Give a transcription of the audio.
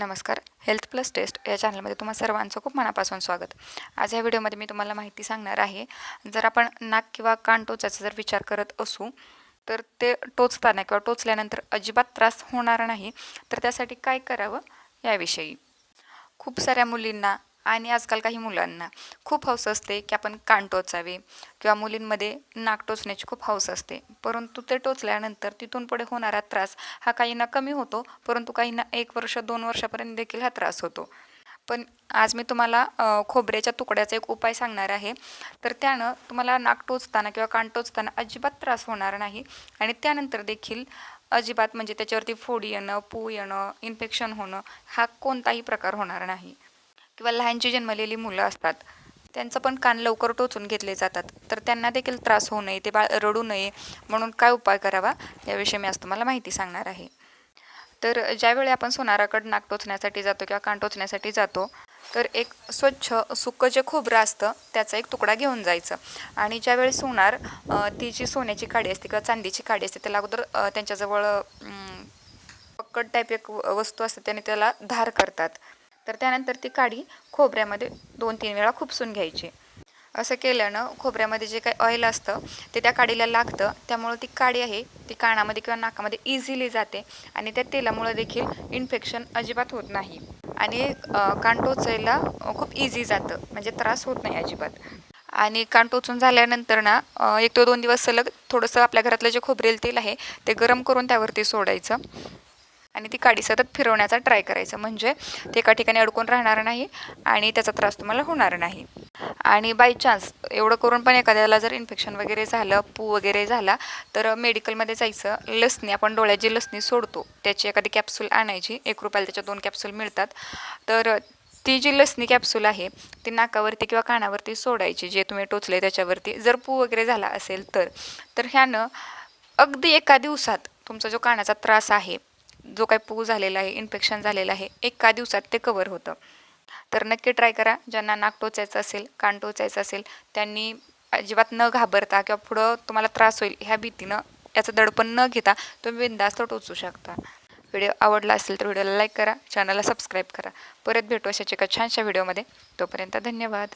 नमस्कार. Health plus taste या चॅनलमध्ये तुम्हा सर्वांचं खूप मनापासून स्वागत. आज या व्हिडिओमध्ये मी तुम्हाला माहिती सांगणार आहे जर आपण नाक किंवा कान टोचायचा जर विचार करत असू तर ते टोचताना किंवा टोचल्यानंतर अजिबात त्रास होणार नाही. तर त्यासाठी काय करावं याविषयी. खूप साऱ्या मुलींना आणि आजकाल काही मुलांना खूप हौस असते की आपण कान टोचावे किंवा मुलींमध्ये नाक टोचण्याची खूप हौस असते. परंतु ते टोचल्यानंतर तिथून पुढे होणारा त्रास हा काहींना कमी होतो परंतु काहींना एक वर्ष दोन वर्षापर्यंत देखील हा त्रास होतो. पण आज मी तुम्हाला खोबऱ्याच्या तुकड्याचा एक उपाय सांगणार आहे. तर त्यानं तुम्हाला नाक टोचताना किंवा कान टोचताना अजिबात त्रास होणार नाही आणि त्यानंतर देखील अजिबात म्हणजे त्याच्यावरती फोडी येणं पू येणं इन्फेक्शन होणं हा कोणताही प्रकार होणार नाही. किंवा लहानची जन्मलेली मुलं असतात त्यांचं पण कान लवकर टोचून घेतले जातात. तर त्यांना देखील त्रास होऊ नये ते बाळ रडू नये म्हणून काय उपाय करावा याविषयी मी आज तुम्हाला माहिती सांगणार आहे. तर ज्यावेळी आपण सोनाराकडं नाक टोचण्यासाठी जातो किंवा कान टोचण्यासाठी जातो तर एक स्वच्छ सुकं जे खोबरं असतं त्याचा एक तुकडा घेऊन जायचं. आणि ज्यावेळी सोनार ती जी सोन्याची काडी असते किंवा चांदीची काडी असते त्याला अगोदर त्यांच्याजवळ पक्कड टाईप एक व- वस्तू असते त्याने त्याला धार करतात. तर त्यानंतर ती काडी खोबऱ्यामध्ये दोन तीन वेळा खुपसून घ्यायची. असं केल्यानं खोबऱ्यामध्ये जे काही ऑइल असतं ते त्या काडीला लागतं. त्यामुळं ती काडी आहे ती कानामध्ये किंवा नाकामध्ये इझिली जाते आणि त्या तेलामुळं देखील इन्फेक्शन अजिबात होत नाही. आणि कान टोचायला खूप इझी जातं म्हणजे त्रास होत नाही अजिबात. आणि कान टोचून झाल्यानंतर ना एक तो दोन दिवस सलग थोडंसं आपल्या घरातलं जे खोबरेल तेल आहे ते गरम करून त्यावरती सोडायचं. आणि ती काडी सतत फिरवण्याचा ट्राय करायचा. म्हणजे ते एका ठिकाणी अडकून राहणार नाही आणि त्याचा त्रास तुम्हाला होणार नाही. आणि बाय चान्स एवढं करून पण एखाद्याला जर इन्फेक्शन वगैरे झालं पू वगैरे झाला तर मेडिकलमध्ये जायचं. लसणी आपण डोळ्याची लसणी सोडतो त्याची एखादी कॅप्सूल आणायची. एक रुपयाला त्याच्या दोन कॅप्सूल मिळतात. तर ती जी लसणी कॅप्सूल आहे ती नाकावरती किंवा कानावरती सोडायची जे तुम्ही टोचले त्याच्यावरती. जर पू वगैरे झाला असेल तर तर ह्यानं अगदी एका दिवसात तुमचा जो कानाचा त्रास आहे जो काही पू झालेला आहे इन्फेक्शन झालेलं आहे एका दिवसात ते कवर होतं. तर नक्की ट्राय करा. ज्यांना नाक टोचायचं असेल कान टोचायचं असेल त्यांनी अजिबात न घाबरता किंवा पुढं तुम्हाला त्रास होईल ह्या भीतीनं याचं दडपण न घेता तुम्ही बिंदास्त टोचू शकता. व्हिडिओ आवडला असेल तर व्हिडिओला लाईक करा. चॅनलला सबस्क्राईब करा. परत भेटू अशाच एका छानशा व्हिडिओमध्ये तोपर्यंत धन्यवाद.